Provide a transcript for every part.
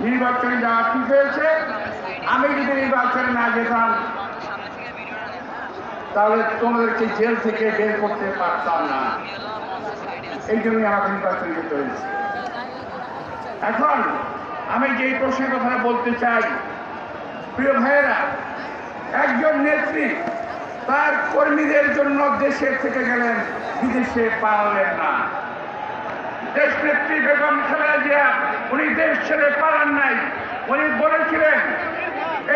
নির্বাচনে যাওয়া ঠিক হয়েছে? আমি যদি নির্বাচনে না যেতাম, তাহলে তোমাদেরকে জেল থেকে বের করতে পারতাম না। এই জন্যই আমাকে নির্বাচনে যেতে হয়েছে। এখন আমি যেই প্রশ্নের কথা বলতে চাই, প্রিয় ভাইয়েরা, একজন নেত্রী তার কর্মীদের জন্য দেশে থেকে গেলেন, বিদেশে পালালেন না। দেশ নেত্রী বেগম খালেদা জিয়া, উনি দেশ ছেড়ে পালান নাই। উনি বলেছিলেন,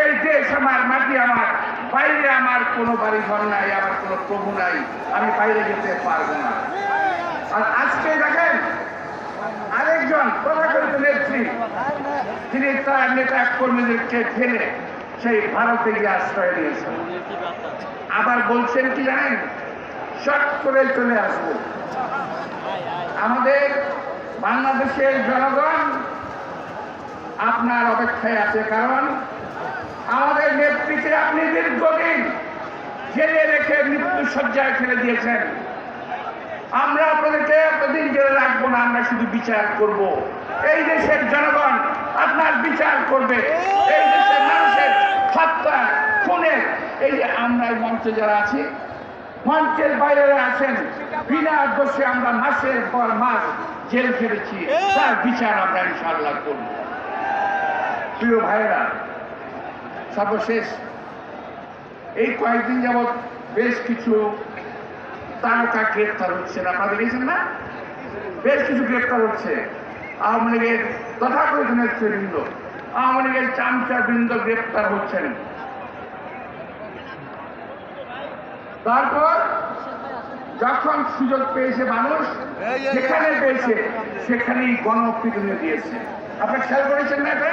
এই দেশ আমার, মাটি আমার, বাইরে আমার কোনো বাড়ি ঘর নাই, আমার কোনো প্রভু নাই, আমি বাইরে যেতে পারব না। আর আজকে দেখেন, আরেকজন তথাকথিত নেত্রী, তিনি তার নেতা কর্মীদেরকে ফেলে সেই ভারতে গিয়ে আশ্রয় নিয়েছেন। আবার বলছেন কি জানেন? শট করে চলে আসব আমাদের বাংলাদেশের জনগণ, আপনার অপেক্ষায় আছে কারণ আমাদের নেত্রীকে আপনি দীর্ঘদিন জেলে রেখে মৃত্যু সজ্জায় ফেলে দিয়েছেন। আমরা আপনাদেরকে এতদিন জেলে রাখব না, আমরা শুধু বিচার করব। এই দেশের জনগণ আপনার বিচার করবে। এই দেশের মানুষের হত্যা, খুনের, এই যে আমরা মঞ্চে যারা আছি মঞ্চের বাইরে আছেন বিনা দোষে আমরা মাসের পর মাস জেল খেটেছি। তার বিচার আমরা ইনশাল্লাহ করব। প্রিয় ভাইরা সর্বশেষ এই কয়েকদিন যাবৎ বেশ কিছু তারকা গ্রেপ্তার হচ্ছেন আপনারা দেখেছেন না? বেশ কিছু গ্রেপ্তার হচ্ছে। আওয়ামী লীগের তথাকথিত নেতৃবৃন্দ, আওয়ামী লীগের চামচা বৃন্দ গ্রেপ্তার হচ্ছেন। তারপর যখন সুযোগ পেয়েছে মানুষ যেখানে পেয়েছে সেখানেই গণপ্রতিনিধি দিয়েছে। আপনার খেয়াল করেছেন না এটা?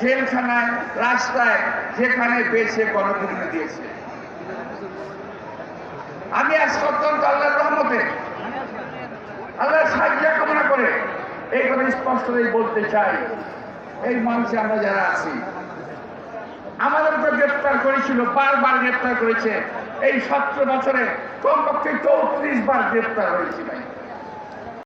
জেলখানায় রাস্তায় যেখানে পেয়েছে গণপ্রতিনিধি দিয়েছে। আমি আজকে অত্যন্ত আল্লাহর রহমতে আল্লাহর সাহায্য কামনা করে এই কথা স্পষ্টতই বলতে চাই। এই মঞ্চে আমরা যারা আছি আমাদেরকে গ্রেপ্তার করেছিল বারবার গ্রেপ্তার করেছে। এই সতেরো বছরে কমপক্ষে চৌত্রিশ বার গ্রেপ্তার হয়েছি ভাই।